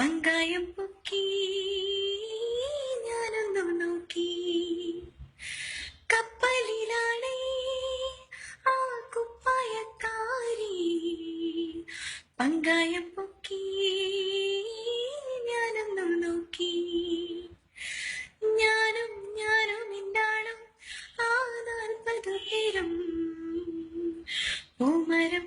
പങ്കായം പൊക്കി ഞാനൊന്നും നോക്കി. കപ്പലിലാണേ ആ കുപ്പായക്കാരി പങ്കായം പൊക്കി ഞാനൊന്നും നോക്കി. ഞാനും ഞാനും ഇന്നാളും ആ നാൽപ്പത് പേരും പൂമരം